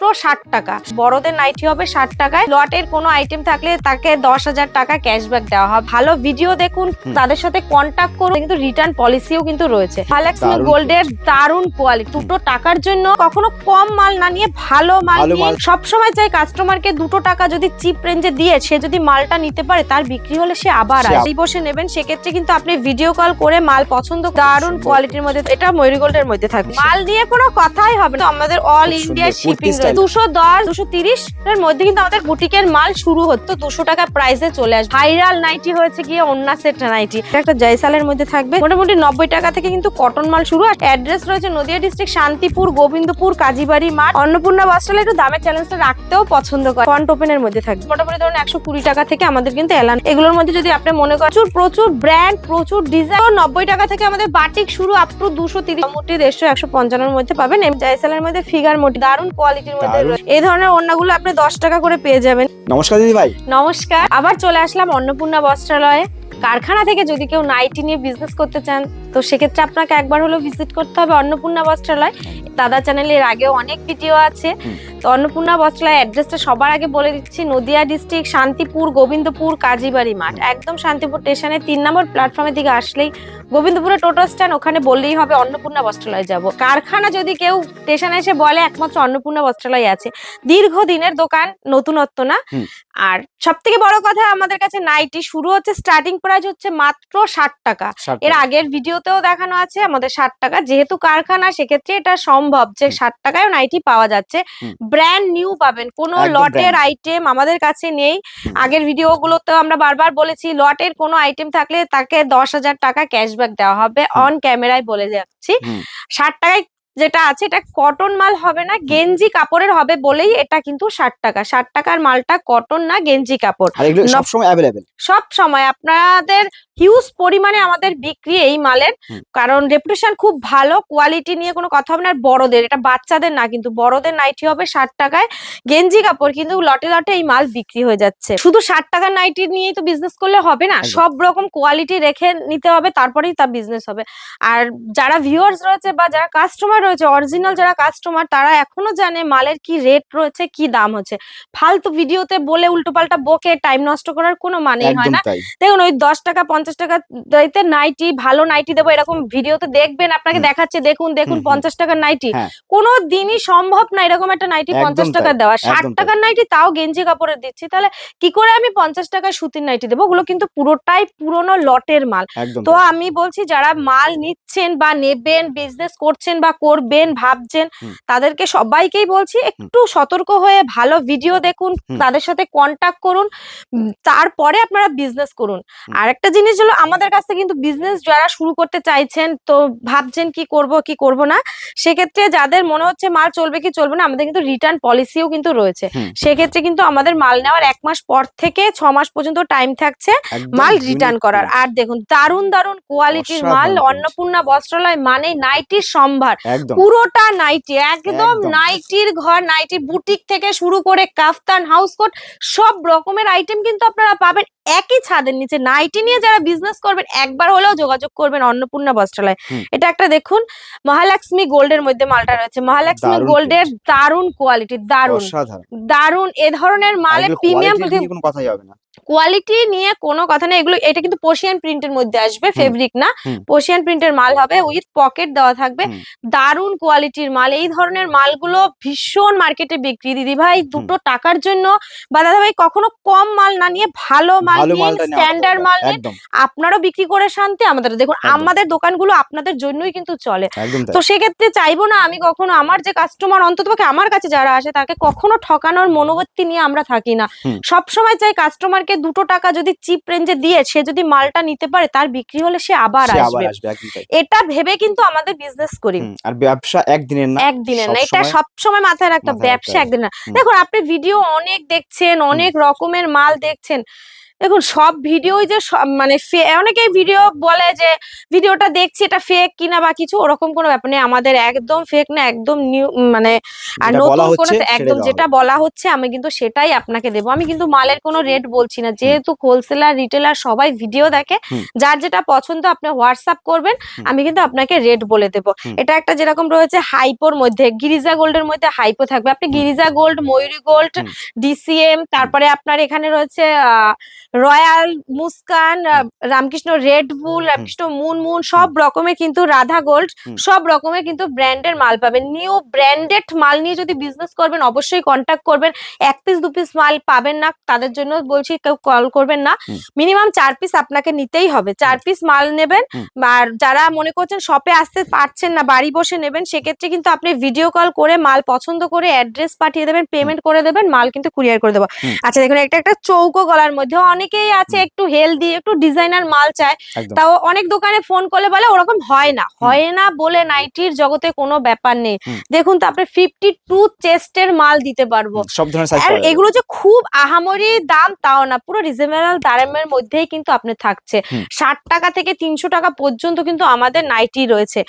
মাত্র ষাট টাকা। বড়দের নাইটি হবে ষাট টাকায়। লটের কোনো আইটেম থাকলে তাকে দশ হাজার টাকা ক্যাশব্যাক দেওয়া হয় ভালো ভিডিও দেখুন তাদের সাথে কন্ট্যাক্ট করুন কিন্তু রিটার্ন পলিসিও কিন্তু রয়েছে। ভালাক্সমি গোল্ডের দারুণ কোয়ালিটি দুটো টাকার জন্য কখনো কম মাল না নিয়ে ভালো মাল নিয়ে মাল। সবসময় চাই কাস্টমারকে দুটো টাকা যদি চিপ রেঞ্জে দিয়ে সে যদি মালটা নিতে পারে তার বিক্রি হলে সে আবার আসে। বসে নেবেন সেক্ষেত্রে কিন্তু আপনি ভিডিও কল করে মাল পছন্দ দারুণ কোয়ালিটির মধ্যে এটা ময়ূরী ময়ূরগোল্ডের মধ্যে থাকবে। মাল নিয়ে কোনো কথাই হবে না। আমাদের অল ইন্ডিয়া শিপিং। দুশো দশ, দুশো তিরিশ এর মধ্যে কিন্তু আমাদের বুটিকের মাল শুরু হতো। দুশো টাকা প্রাইসে চলে আসবে। ভাইরাল নাইটি হয়েছে গিয়ে অন্য সেট নাইটি একটা জয়সালের মধ্যে থাকবে। মোটামুটি নব্বই টাকা থেকে কিন্তু কটন মাল শুরু। আর অ্যাড্রেস রয়েছে নদিয়া ডিস্ট্রিক্ট শান্তিপুর, গোবিন্দপুর, কাজীবাড়ি মাঠ। অন্নপূর্ণা বাসটালে একটু দামের চ্যালেঞ্জটা রাখতেও পছন্দ করে। ফন্ট ওপেনের মধ্যে থাকবে। মোটামুটি ধরুন একশো কুড়ি টাকা থেকে আমাদের কিন্তু এলান। এগুলোর মধ্যে যদি আপনি মনে করেন, প্রচুর প্রচুর ব্র্যান্ড প্রচুর ডিজাইন নব্বই টাকা থেকে আমাদের বাটিক শুরু আপ টু দুশো তিরিশ। মোটামুটি দেড়শো একশো পঞ্চান্নর মধ্যে পাবেন। জয়সালের মধ্যে ফিগার মোটি দারুণ কোয়ালিটির। এই ধরনের ওড়নাগুলো আপনি দশ টাকা করে পেয়ে যাবেন। নমস্কার দিদি ভাই। নমস্কার। আবার চলে আসলাম অন্নপূর্ণা বস্ত্রালয়ে। কারখানা থেকে যদি কেউ নাইটি নিয়ে বিজনেস করতে চান তো সেক্ষেত্রে আপনাকে একবার হলো ভিজিট করতে হবে অন্নপূর্ণা বস্ত্রালয়। দাদা চ্যানেলের আগেও অনেক ভিডিও আছে। তো অন্নপূর্ণা বস্ত্রালয় অ্যাড্রেসটা সবার আগে বলে দিচ্ছি নদিয়া ডিস্ট্রিক্ট শান্তিপুর গোবিন্দপুর কাজীবাড়ি মাঠ। একদম শান্তিপুর স্টেশনে তিন নম্বর প্ল্যাটফর্মের দিকে আসলেই গোবিন্দপুরে টোটো স্ট্যান্ড ওখানে বললেই হবে অন্নপূর্ণা বস্ত্রালয় যাব। কারখানা যদি কেউ স্টেশনে এসে বলে একমাত্র অন্নপূর্ণা বস্ত্রালয় আছে। দীর্ঘদিনের দোকান নতুনত্ব না। আর সব থেকে বড় কথা আমাদের কাছে নাইটি শুরু হচ্ছে স্টার্টিং প্রাইস হচ্ছে মাত্র ষাট টাকা। এর আগের আগের ভিডিওতেও দেখানো আছে আমাদের ষাট টাকা। যেহেতু কারখানা সেক্ষেত্রে এটা সম্ভব যে ষাট টাকায় নাইটি পাওয়া যাচ্ছে। ব্র্যান্ড নিউ পাবেন। কোনো লটের আইটেম আমাদের কাছে নেই। আগের ভিডিও ভিডিওগুলোতেও আমরা বারবার বলেছি লটের কোনো আইটেম থাকলে তাকে দশ হাজার টাকা ক্যাশব্যাক দেওয়া হবে অন ক্যামেরায় বলে যাচ্ছি। ষাট টাকায় যেটা আছে এটা কটন মাল হবে না গেঞ্জি কাপড়ের হবে বলেই এটা কিন্তু ষাট টাকা। ষাট টাকার মালটা কটন না গেঞ্জি কাপড়। সব সময় আপনাদের হিউজ পরিমাণে আমাদের বিক্রি এই মালের কারণ রেপুটেশন খুব ভালো কোয়ালিটি নিয়ে কোনো কথা হবে না। আর বড়দের এটা বাচ্চাদের না কিন্তু বড়দের নাইটি হবে ষাট টাকায়। গেঞ্জি কাপড় কিন্তু লটে লটে এই মাল বিক্রি হয়ে যাচ্ছে। শুধু ষাট টাকার নাইটি নিয়েই তো বিজনেস করলে হবে না সব রকম কোয়ালিটি রেখে নিতে হবে তারপরেই তার বিজনেস হবে। আর যারা ভিউয়ার্স রয়েছে বা যারা কাস্টমার রয়েছে। অরিজিনাল যারা কাস্টমার তারা এখনও জানে মালের কি রেট রয়েছে কি দাম হচ্ছে। ফালতু ভিডিওতে বলে উল্টোপাল্টা বকে টাইম নষ্ট করার কোনো মানেই হয় না। দেখুন ওই দশ টাকা পঞ্চাশ টাকা দিতে নাইটি ভালো নাইটি দেবো এরকম ভিডিওতে দেখবেন আপনাকে দেখাচ্ছে দেখুন দেখুন। পঞ্চাশ টাকার নাইটি হ্যাঁ। কোনো দিনই সম্ভব না এরকম একটা নাইটি পঞ্চাশ টাকা দেওয়া। ষাট টাকার নাইটি তাও গেঞ্জি কাপড়ের দিচ্ছি। তাহলে কি করে আমি পঞ্চাশ টাকায় সুতির নাইটি দেবো? ওগুলো কিন্তু পুরোটাই পুরোনো লটের মাল। তো আমি বলছি যারা মাল নিচ্ছেন বা নেবেন বিজনেস করছেন বা করবেন ভাবছেন তাদেরকে সবাইকেই বলছি একটু সতর্ক হয়ে ভালো ভিডিও দেখুন তাদের সাথে কন্টাক্ট করুন তারপরে আপনারা বিজনেস করুন। আর একটা জিনিস হলো আমাদের কাছে কিন্তু বিজনেস যারা শুরু করতে চাইছেন তো ভাবছেন কি করব কি করব না সেক্ষেত্রে যাদের মনে হচ্ছে মাল চলবে কি চলবে না আমাদের কিন্তু রিটার্ন পলিসিও কিন্তু রয়েছে। সেক্ষেত্রে কিন্তু আমাদের মাল নেওয়ার এক মাস পর থেকে ছ মাস পর্যন্ত টাইম থাকছে মাল রিটার্ন করার। আর দেখুন দারুণ দারুণ কোয়ালিটির মাল অন্নপূর্ণা বস্ত্রালয় মানে নাইটির সম্ভার। পুরোটা নাইটি একদম। নাইটির ঘর নাইটি বুটিক থেকে শুরু করে কাফতান হাউস কোট সব রকমের আইটেম কিন্তু আপনারা পাবেন একই ছাদের নিচে নাইটি নিয়ে যারা বিজনেস করবেন একবার হলেও যোগাযোগ করবেন অন্নপূর্ণা বস্ত্রালয়। এটা একটা দেখুন মহালক্ষ্মী গোল্ডের মধ্যে মালটা রয়েছে। মহালক্ষ্মী গোল্ডের দারুণ কোয়ালিটি দারুণ। দারুণ এ ধরনের মালের প্রিমিয়াম কথাই হবে না। কোয়ালিটি নিয়ে কোনো কথা নেই। এগুলো এটা কিন্তু পোশিয়ান প্রিন্টের মধ্যে আসবে ফেব্রিক না। পোশিয়ান প্রিন্টের মাল হবে উইথ পকেট দেওয়া থাকবে। দারুণ কোয়ালিটির মাল। এই ধরনের মালগুলো ভীষণ মার্কেটে বিক্রি। দিদি ভাই দুটো টাকার জন্য বা দাদা ভাই কখনো কম মাল না নিয়ে ভালো মাল ভালো মালটা স্ট্যান্ডার্ড মাল আপনারও বিক্রি করে শান্তি আমাদের দেখুন। আমাদের দোকানগুলো আপনাদের জন্যই কিন্তু চলে। তো সেক্ষেত্রে চাইব না আমি কখনো আমার যে কাস্টমার অন্ততপক্ষে আমার কাছে যারা আসে তাকে কখনো ঠকানোর মনোবৃত্তি নিয়ে আমরা থাকি না। সব সময় চাই কাস্টমারকে দুটো টাকা যদি চিপ রেঞ্জে দিয়ে সে যদি মালটা নিতে পারে তার বিক্রি হলে সে আবার আসবে। এটা ভেবে কিন্তু আমাদের বিজনেস করি। আর ব্যবসা একদিনের না একদিনের না এটা সবসময় সব সময় মাথায় রাখতে হবে, ব্যবসা হবে। একদিন না। দেখুন আপনি ভিডিও অনেক দেখছেন অনেক রকমের মাল দেখছেন। দেখুন সব ভিডিওই যে মানে ফে- অনেকেই ভিডিও বলে যে ভিডিওটা দেখছি এটা ফেক কিনা বা কিছু ওরকম কোনো ব্যাপার নেই। আমাদের একদম ফেক না একদম নিউ মানে আর নতুন কোনো একদম যেটা বলা হচ্ছে আমি কিন্তু সেটাই আপনাকে দেবো। আমি কিন্তু মালের কোনো রেট বলছি না। যেহেতু হোলসেলার রিটেলার সবাই ভিডিও দেখে যার যেটা পছন্দ আপনি হোয়াটসঅ্যাপ করবেন আমি কিন্তু আপনাকে রেট বলে দেবো। এটা একটা যেরকম রয়েছে হাইপোর মধ্যে গিরিজা গোল্ডের মধ্যে হাইপো থাকবে। আপনি Girija gold Mayuri gold DCM তারপরে আপনার এখানে রয়েছে royal Muskan Ramkrishna red bull Ramkrishna moon moon সব রকমের কিন্তু রাধা গোল্ড সব রকমের কিন্তু ব্র্যান্ডের মাল পাবেন। নিউ ব্র্যান্ডেড মাল নিয়ে যদি বিজনেস করবেন অবশ্যই কন্ট্যাক্ট করবেন। এক পিস দু পিস মাল পাবেন না তাদের জন্য বলছি কেউ কল করবেন না। মিনিমাম চার পিস আপনাকে নিতেই হবে। চার পিস মাল নেবেন আর যারা মনে করছেন শপে আসতে পারছেন না বাড়ি বসে নেবেন সেক্ষেত্রে কিন্তু আপনি ভিডিও কল করে মাল পছন্দ করে অ্যাড্রেস পাঠিয়ে দেবেন পেমেন্ট করে দেবেন মাল কিন্তু কুরিয়ার করে দেবো। আচ্ছা দেখুন একটা একটা চৌকো গলার মধ্যে অনেকেই আছে একটু হেলদি একটু ডিজাইনার মাল চায়। তাও অনেক দোকানে ফোন করলে বলে ওরকম হয় না। হয় না বলে নাইটির জগতে কোনো ব্যাপার নেই। দেখুন তো আপনি ফিফটি টু চেস্টের মাল দিতে পারব। সব ধরনের আর এগুলো যে খুব আহামরি দাম তাও না। পুরো রিজনেবল দামের মধ্যেই কিন্তু আপনি থাকছে। ষাট টাকা থেকে তিনশো টাকা পর্যন্ত কিন্তু আমাদের নাইটি রয়েছে।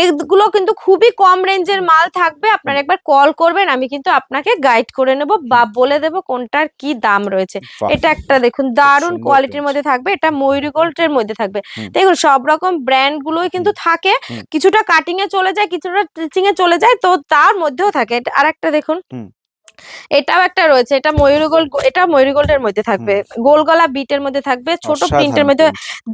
এগুলো কিন্তু খুবই কম রেঞ্জের মাল থাকবে। আপনারা একবার কল করবেন আমি কিন্তু আপনাকে গাইড করে নেব বা বলে দেব কোনটার কি দাম রয়েছে। এটা একটা দেখুন দারুণ কোয়ালিটির মধ্যে থাকবে এটা ময়ূরী গোল্ডের মধ্যে থাকবে। দেখুন সব রকম ব্র্যান্ড গুলোই কিন্তু থাকে কিছুটা কাটিং এ চলে যায় কিছুটা স্টিচিং এ চলে যায় তো তার মধ্যেও থাকে। আর একটা দেখুন। এটাও একটা রয়েছে এটা ময়ূরী গোল্ড এটা ময়ূরী গোল্ডের মধ্যে থাকবে। গোল গলা বিটের মধ্যে থাকবে ছোট প্রিন্টের মধ্যে।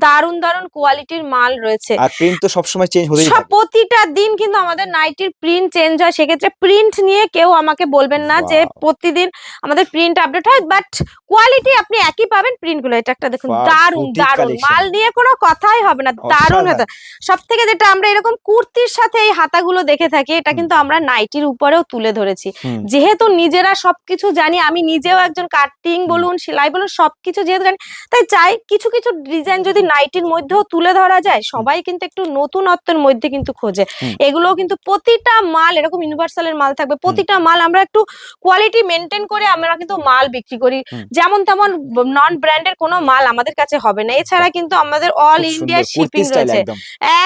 দারুণ দারুণ কোয়ালিটির মাল রয়েছে। আর প্রিন্ট তো সবসময় চেঞ্জ হতেই থাকে। প্রতিটা দিন কিন্তু আমাদের নাইটির প্রিন্ট চেঞ্জ হয় সেক্ষেত্রে প্রিন্ট নিয়ে কেউ আমাকে বলবেন না যে প্রতিদিন আমাদের প্রিন্ট আপডেট হয় বাট কোয়ালিটি আপনি একই পাবেন প্রিন্টগুলো এটা একটা দেখুন দারুণ collection. মাল নিয়ে কোনো কথাই হবে না দারুণ হাতা। সব থেকে যেটা আমরা এরকম কুর্তির সাথে এই হাতাগুলো দেখে থাকি এটা কিন্তু আমরা নাইটির উপরেও তুলে ধরেছি। যেহেতু নিজেরা সবকিছু জানি আমি নিজেও একজন কাটিং বলুন সেলাই বলুন সবকিছু যেহেতু জানি তাই চাই কিছু কিছু ডিজাইন যদি নাইটির মধ্যেও তুলে ধরা যায় সবাই কিন্তু একটু নতুনত্বের মধ্যে কিন্তু খোঁজে। এগুলো কিন্তু প্রতিটা মাল এরকম ইউনিভার্সালের মাল থাকবে প্রতিটা মাল আমরা একটু কোয়ালিটি মেনটেন করে আমরা কিন্তু মাল বিক্রি করি। যেমন তেমন নন ব্র্যান্ডের কোনো মাল আমাদের কাছে হবে না। এছাড়া কিন্তু আমাদের অল ইন্ডিয়া শিপিং রয়েছে।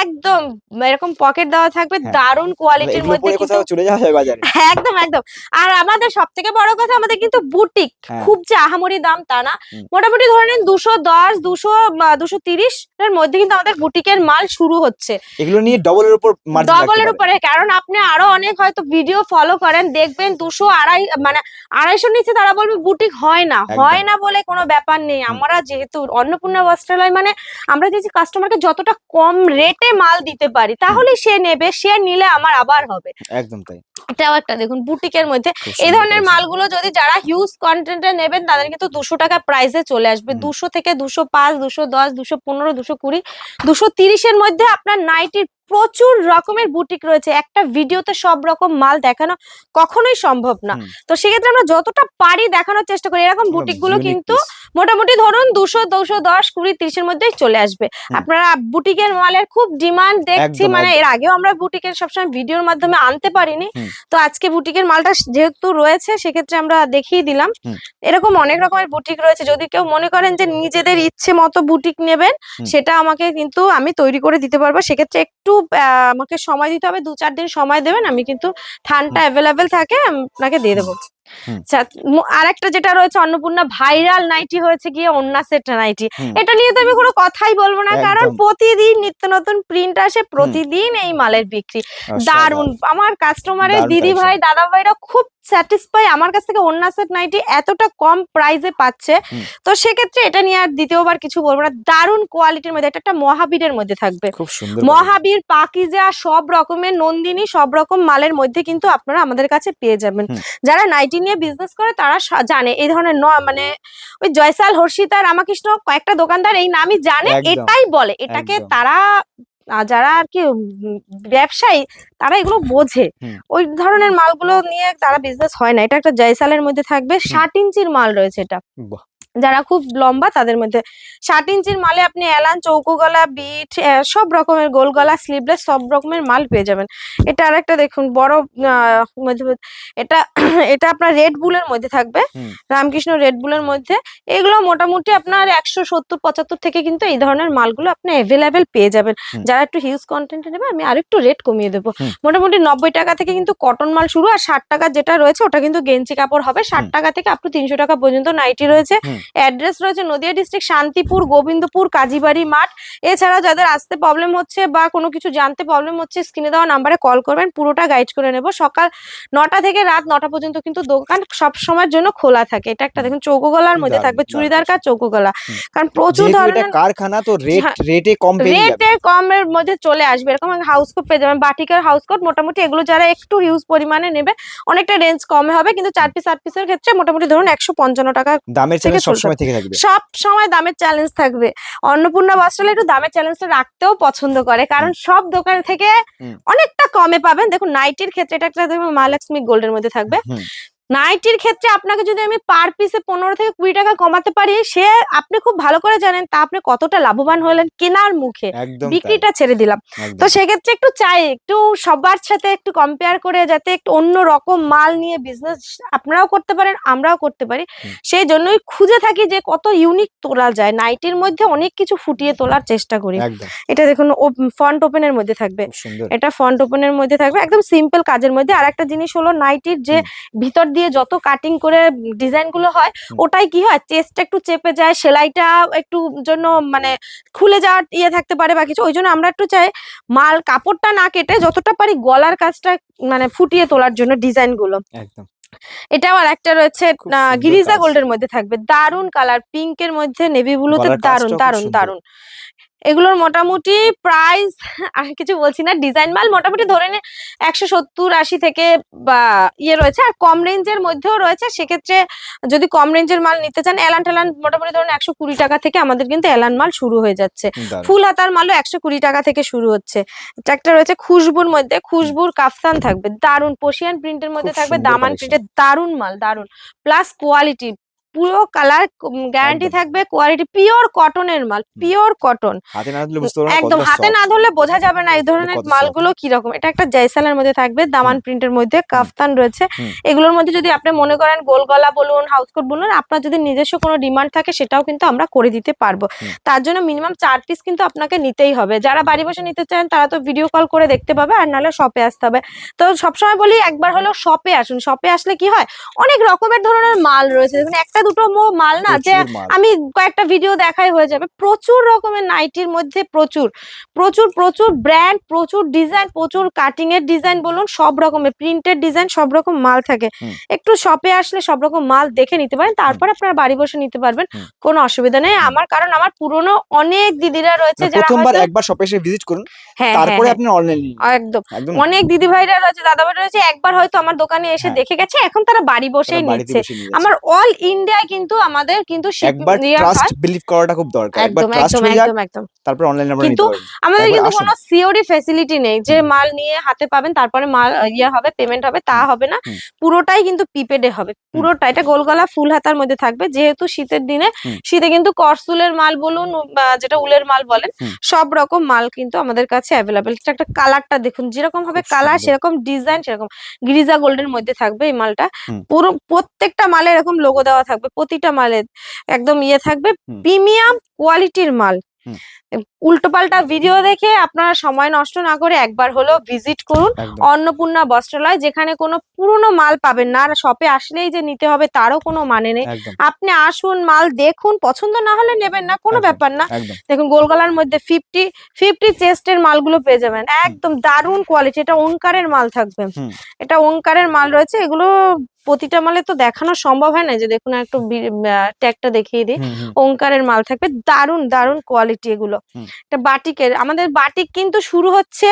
একদম। এরকম পকেট দেওয়া থাকবে হ্যাঁ। দারুণ কোয়ালিটির মধ্যে একদম একদম। আর আমাদের সব থেকে বড় কথা আমাদের কিন্তু বুটিক। হ্যাঁ। খুব যে আহামরি দাম তা না। মোটামুটি ধরে নিন দুশো দশ দুশো দুশো তিরিশ এর মধ্যে কিন্তু আমাদের বুটিকের মাল শুরু হচ্ছে। এগুলো নিয়ে ডবলের উপর ডবলের উপরে কারণ আপনি আরও অনেক হয়তো ভিডিও ফলো করেন দেখবেন দুশো আড়াই মানে আড়াইশোর নিচে তারা বলবে বুটিক হয় না। হয় না বলে কোনো ব্যাপার নেই। আমরা যেহেতু অন্নপূর্ণা বস্ত্রালয় মানে আমরা যদি কাস্টমারকে যতটা কম রেটে মাল দিতে পারি তাহলে সে নেবে সে নিলে আমার আবার হবে। একদম তাই। এটাও একটা দেখুন বুটিকের মধ্যে। এই ধরনের মালগুলো যদি যারা হিউজ কন্টেন্টে নেবেন তাদের কিন্তু দুশো টাকা প্রাইসে চলে আসবে। দুশো থেকে দুশো পাঁচ দুশো দশ দুশো পনেরো দুশো কুড়ি দুশো তিরিশের মধ্যে আপনার নাইটির প্রচুর রকমের বুটিক রয়েছে। একটা ভিডিওতে সব রকম মাল দেখানো কখনোই সম্ভব না। তো সেক্ষেত্রে আমরা যতটা পারি দেখানোর চেষ্টা করি। এরকম বুটিকগুলো কিন্তু মোটামুটি ধরুন দুশো দুশো দশ কুড়ি তিরিশের মধ্যেই চলে আসবে। আপনারা বুটিকের মালের খুব ডিমান্ড দেখছি। মানে এর আগেও আমরা বুটিকের সবসময় ভিডিওর মাধ্যমে আনতে পারিনি। তো আজকে বুটিকের মালটা যেহেতু রয়েছে সেক্ষেত্রে আমরা দেখিয়ে দিলাম। এরকম অনেক রকমের বুটিক রয়েছে। যদি কেউ মনে করেন যে নিজেদের ইচ্ছে মতো বুটিক নেবেন সেটা আমাকে কিন্তু আমি তৈরি করে দিতে পারব। সেক্ষেত্রে একটু আমাকে সময় দিতে হবে দু চার দিন সময় দেবেন আমি কিন্তু থানটা অ্যাভেলেবেল থাকে আপনাকে দিয়ে দেবো। আর একটা যেটা রয়েছে অন্নপূর্ণা ভাইরাল নাইটি হয়েছে গিয়ে অন্যা সেট নাইটি। এটা নিয়ে তো আমি কোনো কথাই বলব না কারণ প্রতিদিন নিত্য নতুন প্রিন্ট আসে প্রতিদিন এই মালের বিক্রি। দারুণ আমার কাস্টমারের দিদি ভাই দাদা ভাইরা খুব স্যাটিসফাই আমার কাছ থেকে অন্য সেট নাইটি এতটা কম প্রাইসে পাচ্ছে। তো সেক্ষেত্রে এটা নিয়ে আর দ্বিতীয়বার কিছু বলব না। দারুণ কোয়ালিটির মধ্যে এটা একটা মহাবীরের মধ্যে থাকবে। মহাবীর পাকিজা সব রকমের নন্দিনী সব রকম মালের মধ্যে কিন্তু আপনারা আমাদের কাছে পেয়ে যাবেন। যারা নাইটি নিয়ে বিজনেস করে তারা জানে। এই ধরনের মানে ওই জয়সাল হর্ষিতা রামাকৃষ্ণ কয়েকটা দোকানদার এই নামই জানে এটাই বলে। এটাকে তারা যারা আর কি ব্যবসায়ী তারা এগুলো বোঝে। ওই ধরনের মালগুলো নিয়ে তারা বিজনেস হয় না। এটা একটা জয়সালের মধ্যে থাকবে। ষাট ইঞ্চির মাল রয়েছে এটা। যারা খুব লম্বা তাদের মধ্যে। ষাট ইঞ্চির মালে আপনি এলান চৌকো গলা বিট সব রকমের গোল গলা স্লিভলেস সব রকমের মাল পেয়ে যাবেন। এটা আর একটা দেখুন বড় মধ্যে- এটা এটা আপনার রেড বুলের মধ্যে থাকবে। রামকৃষ্ণ রেড বুলের মধ্যে। এগুলো মোটামুটি আপনার একশো সত্তর পঁচাত্তর থেকে কিন্তু এই ধরনের মালগুলো আপনি অ্যাভেলেবেল পেয়ে যাবেন। যারা একটু হিউজ কন্টেন্ট নেবে আমি আরেকটু রেট কমিয়ে দেবো। মোটামুটি নব্বই টাকা থেকে কিন্তু কটন মাল শুরু আর ষাট টাকা যেটা রয়েছে ওটা কিন্তু গেঞ্জি কাপড় হবে। ষাট টাকা থেকে আপ টু তিনশো টাকা পর্যন্ত নাইটি রয়েছে। অ্যাড্রেস রয়েছে নদিয়া ডিস্ট্রিক্ট শান্তিপুর গোবিন্দপুর কাজীবাড়ি মাঠ। এছাড়াও যাদের আসতে প্রবলেম হচ্ছে বা কোনো কিছু জানতে প্রবলেম হচ্ছে স্ক্রিনে দেওয়া নাম্বারে কল করবেন পুরোটা গাইড করে নেব। সকাল নটা থেকে রাত নটা পর্যন্ত কিন্তু দোকান সব সময়ের জন্য খোলা থাকে। এটা একটা দেখুন চৌকো গলার মধ্যে থাকবে চুড়িদার কাজ চৌকো গলা কারণ প্রচুর ধরনের কারখানা তো রেট। রেটে কম রেটে কমের মধ্যে চলে আসবে। এরকম হাউস কোট পেয়ে যাবেন বাটিকের হাউস কোট মোটামুটি এগুলো যারা একটু হিউজ পরিমাণে নেবে অনেকটা রেঞ্জ কমে হবে। কিন্তু চার পিস আট পিসের ক্ষেত্রে মোটামুটি ধরুন একশো পঞ্চান্ন টাকা দামের থেকে সবসময় থেকে থাকবে। সব সময় দামের চ্যালেঞ্জ থাকবে। অন্নপূর্ণা বস্ত্রালয় একটু দামের চ্যালেঞ্জটা রাখতেও পছন্দ করে কারণ সব দোকান থেকে অনেকটা কমে পাবেন। দেখুন নাইটির ক্ষেত্রে এটা একটা দেখুন মহালক্ষ্মী গোল্ডের মধ্যে থাকবে। নাইটির ক্ষেত্রে আপনাকে যদি আমি পার পিসে পনেরো থেকে কুড়ি টাকা কমাতে পারি সে আপনি খুব ভালো করে জানেন তা আপনি কতটা লাভবান হলেন কেনার মুখে। বিক্রিটা ছেড়ে দিলাম। তো সেক্ষেত্রে একটু চাই একটু সবার সাথে একটু কম্পেয়ার করে যাতে একটু অন্য রকম মাল নিয়ে বিজনেস আপনারাও করতে পারেন আমরাও করতে পারি। সেই জন্যই খুঁজে থাকি যে কত ইউনিক তোলা যায়। নাইটির মধ্যে অনেক কিছু ফুটিয়ে তোলার চেষ্টা করি। এটা দেখুন ফ্রন্ট ওপেনের মধ্যে থাকবে। এটা ফ্রন্ট ওপেনের মধ্যে থাকবে। একদম সিম্পল কাজের মধ্যে। আর একটা জিনিস হলো নাইটির যে ভিতর দিয়ে যত কাটিং করে ডিজাইনগুলো হয় ওটাই কি হয়? চেস্টটা একটু চেপে যায় সেলাইটা একটু জন্য মানে খুলে যাওয়ার ইয়ে থাকতে পারে বা কিছু। ওই জন্য আমরা একটু চাই মাল কাপড়টা না কেটে যতটা পারি গলার কাজটা মানে ফুটিয়ে তোলার জন্য ডিজাইনগুলো। একদম। এটাও আর একটা রয়েছে আহ, গিরিজা। গোল্ডের মধ্যে থাকবে। দারুণ কালার পিঙ্কের মধ্যে নেভি ব্লুতে দারুণ দারুণ। দারুণ এগুলোর মোটামুটি প্রাইস আর কিছু বলছি না ডিজাইন মাল মোটামুটি ধরে নিন একশো সত্তর আশি থেকে বা ইয়ে রয়েছে আর কম রেঞ্জের মধ্যেও রয়েছে। সেক্ষেত্রে যদি কম রেঞ্জের মাল নিতে চান এলান টেলান মোটামুটি ধরুন একশো কুড়ি টাকা থেকে আমাদের কিন্তু এলান মাল শুরু হয়ে যাচ্ছে। ফুল হাতার মালও একশো কুড়ি টাকা থেকে শুরু হচ্ছে। একটা রয়েছে খুশবুর মধ্যে খুশবুর কাফতান থাকবে দারুণ পশিয়ান প্রিন্টের মধ্যে থাকবে দামান। প্রিন্টের দারুণ মাল দারুণ প্লাস কোয়ালিটি পুরো কালার গ্যারান্টি থাকবে কোয়ালিটি পিওর কটনের মাল পিওর কটন একদম হাতে না ধরলে বোঝা যাবে না এই ধরনের মালগুলো কীরকম। এটা একটা জয়সালের মধ্যে থাকবে দামান প্রিন্টের মধ্যে কাফতান রয়েছে। এগুলোর মধ্যে যদি আপনি মনে করেন গোল গলা বলুন হাউস কোট বলুন আপনার যদি নিজস্ব কোনো ডিমান্ড থাকে সেটাও কিন্তু আমরা করে দিতে পারব। তার জন্য মিনিমাম চার পিস কিন্তু আপনাকে নিতেই হবে। যারা বাড়ি বসে নিতে চান তারা তো ভিডিও কল করে দেখতে পাবে আর নাহলে শপে আসতে হবে। তো সবসময় বলি একবার হলো শপে আসুন। শপে আসলে কি হয়? অনেক রকমের ধরনের মাল রয়েছে। একটা দুটো মো- মাল না যে আমি কয়েকটা ভিডিও দেখাই হয়ে যাবে। প্রচুর রকমের নাইটির মধ্যে প্রচুর। প্রচুর প্রচুর ব্র্যান্ড প্রচুর ডিজাইন প্রচুর কাটিং এর ডিজাইন বলুন সব রকমের প্রিন্টেড ডিজাইন সব রকম মাল থাকে। একটু শপে আসলে সব রকম মাল দেখে নিতে পারেন তারপর আপনারা বাড়ি বসে নিতে পারবেন। কোনো অসুবিধা নেই। আমার কারণ আমার পুরনো অনেক দিদিরা রয়েছে যারা প্রথমবার একবার শপে এসে ভিজিট করুন। হ্যাঁ হ্যাঁ তারপরে হ্যাঁ, আপনি অনলাইন একদম। অনেক দিদি ভাইরা রয়েছে দাদা ভাইরা রয়েছে একবার হয়তো আমার দোকানে এসে। দেখে গেছে এখন তারা বাড়ি বসেই নিচ্ছে। আমার অল ইন্ডিয়ায় কিন্তু আমাদের কিন্তু একবার ট্রাস্ট বিলিভ করাটা খুব দরকার। একবার ট্রাস্ট একদম হয়ে যাক তারপর অনলাইন আমরা কিন্তু আমাদের কিন্তু কোনো সিওডি ফ্যাসিলিটি নেই যে মাল নিয়ে হাতে পাবেন তারপরে মাল ইয়ে হবে পেমেন্ট হবে তা হবে না। পুরোটাই কিন্তু প্রিপেডে হবে। পুরোটা এটা গোলগলা ফুল হাতার মধ্যে থাকবে। যেহেতু শীতের দিনে শীতে কিন্তু করসুলের মাল বলুন বা যেটা উলের মাল বলেন সব রকম মাল কিন্তু আমাদের কাছে অ্যাভেলেবেল একটা কালারটা দেখুন যেরকম হবে কালার সেরকম ডিজাইন সেরকম। গ্রিজা গোল্ডের মধ্যে থাকবে এই মালটা। পুরো প্রত্যেকটা মালে এরকম লোগো দেওয়া থাকবে। প্রতিটা মালের একদম ইয়ে থাকবে। প্রিমিয়াম কোয়ালিটির মাল হুম। উল্টো পাল্টা ভিডিও দেখে আপনারা সময় নষ্ট না করে একবার হলেও ভিজিট করুন অন্নপূর্ণা বস্ত্রালয় যেখানে কোনো পুরনো মাল পাবেন না। আর শপে আসলেই যে নিতে হবে তারও কোনো মানে নেই। আপনি আসুন মাল দেখুন পছন্দ না হলে নেবেন না কোনো ব্যাপার না। দেখুন গোলগলার মধ্যে ফিফটি ফিফটি চেস্টের মালগুলো পেয়ে যাবেন। একদম দারুণ কোয়ালিটি এটা ওঙ্কারের মাল থাকবে। এটা ওঙ্কারের মাল রয়েছে। এগুলো প্রতিটা মালে তো দেখানো সম্ভব হয় না। যে দেখুন একটু ট্যাগটা দেখিয়ে দিই। ওঙ্কারের মাল থাকবে। দারুণ দারুণ কোয়ালিটি এগুলো। এটা বাটিকের আমাদের বাটিক কিন্তু শুরু হচ্ছে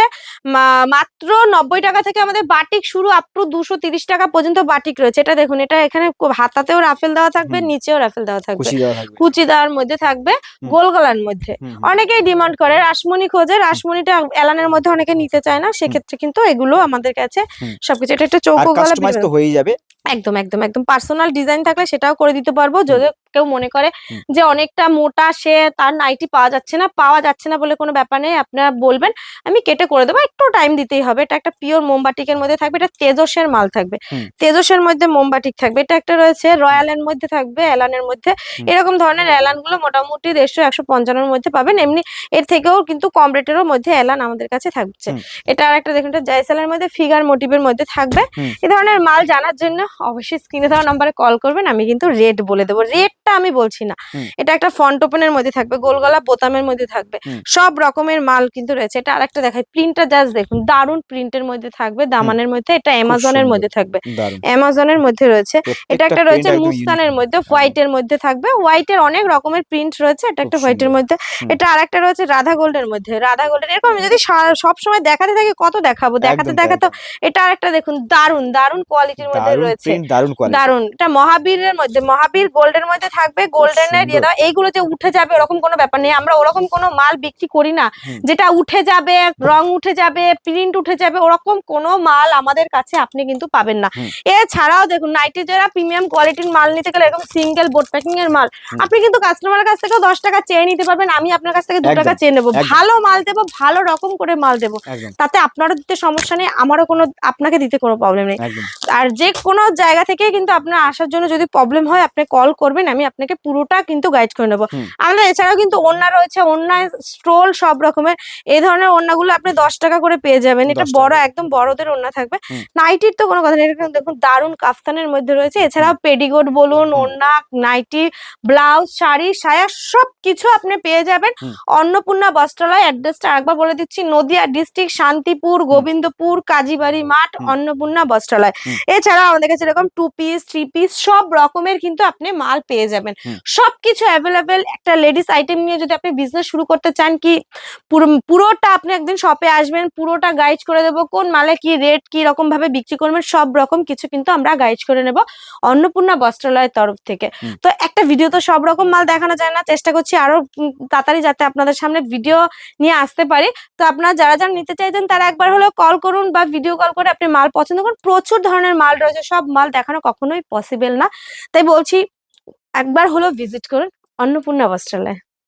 মাত্র নব্বই টাকা থেকে আমাদের বাটিক শুরু আপ টু দুশো তিরিশ টাকা পর্যন্ত বাটিক রয়েছে। এটা দেখুন এটা এখানে হাতাতেও রাফেল দেওয়া থাকবে নিচেও রাফেল দেওয়া থাকবে। কুচি দেওয়ার মধ্যে থাকবে গোল গলার মধ্যে। অনেকেই ডিমান্ড করে রাসমণি খোঁজে রাসমণিটা এলানের মধ্যে অনেকে নিতে চায় না সেক্ষেত্রে কিন্তু এগুলো আমাদের কাছে সবকিছু এটা একটা চৌকো গলা হয়ে যাবে। একদম একদম একদম। পার্সোনাল ডিজাইন থাকলে সেটাও করে দিতে পারব। যদি কেউ মনে করে যে অনেকটা মোটা সে তার নাইটি পাওয়া যাচ্ছে না পাওয়া যাচ্ছে না বলে কোনো ব্যাপার নেই। আপনারা বলবেন আমি কেটে করে দেবো। একটু টাইম দিতেই হবে। এটা একটা পিওর মোমবাটিকের মধ্যে থাকবে। এটা তেজসের মাল থাকবে। তেজসের মধ্যে মোমবাটিক থাকবে। এটা একটা রয়েছে রয়্যাল এর মধ্যে থাকবে অ্যালানের মধ্যে। এরকম ধরনের অ্যালানগুলো মোটামুটি দেড়শো একশো পঞ্চান্নর মধ্যে পাবেন। এমনি এর থেকেও কিন্তু কম রেটেরও মধ্যে অ্যালান আমাদের কাছে থাকছে। এটা আর একটা দেখুন এটা জয়সালের মধ্যে ফিগার মোটিভের মধ্যে থাকবে। এ ধরনের মাল জানার জন্য অবশ্যই স্ক্রিনে দেওয়া নাম্বারে কল করবেন আমি কিন্তু রেট বলে দেবো। রেটটা আমি বলছি না। এটা একটা ফন্ট ওপেনের মধ্যে থাকবে গোলগলা বোতামের মধ্যে থাকবে। সব রকমের মাল কিন্তু রয়েছে। এটা আরেকটা দেখাই প্রিন্টটা জাস্ট দেখুন দারুণ প্রিন্টের মধ্যে থাকবে দামানের মধ্যে এটা অ্যামাজনের মধ্যে থাকবে। অ্যামাজনের মধ্যে রয়েছে। এটা একটা রয়েছে মুস্তানের। মধ্যে হোয়াইটের মধ্যে থাকবে। হোয়াইটের অনেক রকমের প্রিন্ট রয়েছে এটা একটা হোয়াইটের। মধ্যে। এটা আরেকটা রয়েছে রাধা গোল্ডের মধ্যে। রাধা গোল্ডের এরকম আমি যদি সব সময় দেখাতে থাকি কত দেখাবো? দেখাতে দেখাতে। এটা আরেকটা দেখুন দারুণ দারুণ কোয়ালিটির মধ্যে রয়েছে। দারুণ দারুণ এটা মহাবীরের মধ্যে মহাবীর গোল্ডের মধ্যে থাকবে গোল্ডেনের ইয়ে দাও এইগুলো যে উঠে যাবে ওরকম কোনো ব্যাপার নেই। আমরা ওরকম কোনো মাল বিক্রি করি না। যেটা উঠে যাবে রং উঠে যাবে প্রিন্ট উঠে যাবে ওরকম কোনো মাল আমাদের কাছে আপনি কিন্তু পাবেন না। এছাড়াও দেখুন নাইটি যারা প্রিমিয়াম কোয়ালিটির মাল নিতে গেলে এরকম সিঙ্গেল বোর্ড প্যাকিং এর মাল আপনি কিন্তু কাস্টমারের কাছ থেকেও দশ টাকা চেয়ে নিতে পারবেন আমি আপনার কাছ থেকে দু টাকা চেয়ে নেব। ভালো মাল দেবো ভালো রকম করে মাল দেবো। তাতে আপনারও দিতে সমস্যা নেই আমারও কোনো আপনাকে দিতে কোনো প্রবলেম নেই। আর যে কোনো জায়গা থেকে কিন্তু আপনার আসার জন্য যদি প্রবলেম হয় আপনি কল করবেন আমি আপনাকে পুরোটা কিন্তু গাইড করে নেব। আমাদের এছাড়াও কিন্তু ওড়না রয়েছে ওড়না স্ট্রোল সব রকমের। এই ধরনের ওড়নাগুলো আপনি দশ টাকা করে পেয়ে যাবেন। এটা বড় একদম বড়দের ওড়না থাকবে। নাইটির তো কোনো কথা নেই। এটা দেখুন দারুণ কাফতানের মধ্যে রয়েছে। এছাড়াও পেডিকোট বলুন। ওড়না নাইটি ব্লাউজ শাড়ি সায়া সব কিছু আপনি পেয়ে যাবেন। অন্নপূর্ণা বস্ত্রালয় অ্যাড্রেসটা একবার বলে দিচ্ছি। নদিয়া ডিস্ট্রিক্ট শান্তিপুর গোবিন্দপুর কাজীবাড়ি মাঠ অন্নপূর্ণা বস্ত্রালয়। এছাড়াও আমাদের কাছে এরকম টু পিস থ্রি পিস সব রকমের কিন্তু আপনি মাল পেয়ে যাবেন। সবকিছু অ্যাভেলেবেল একটা লেডিস আইটেম নিয়ে যদি আপনি বিজনেস শুরু করতে চান কি পুরোটা আপনি একদিন শপে আসবেন পুরোটা গাইড করে দেবো কোন মালে কি রেট কি রকম ভাবে বিক্রি করবেন সব রকম কিছু কিন্তু আমরা গাইড করে নেব অন্নপূর্ণা বস্ত্রালয়ের তরফ থেকে। তো একটা ভিডিও তো সব রকম মাল দেখানো যায় না চেষ্টা করছি আরও তাড়াতাড়ি যাতে আপনাদের সামনে ভিডিও নিয়ে আসতে পারি। তো আপনারা যারা যারা নিতে চাইছেন তারা একবার হলেও কল করুন বা ভিডিও কল করে আপনি মাল পছন্দ করুন। প্রচুর ধরনের মাল রয়েছে সব মাল দেখানো কখনোই পসিবল না। তাই বলছি একবার হলো ভিজিট করুন অন্নপূর্ণা বস্ত্রালয়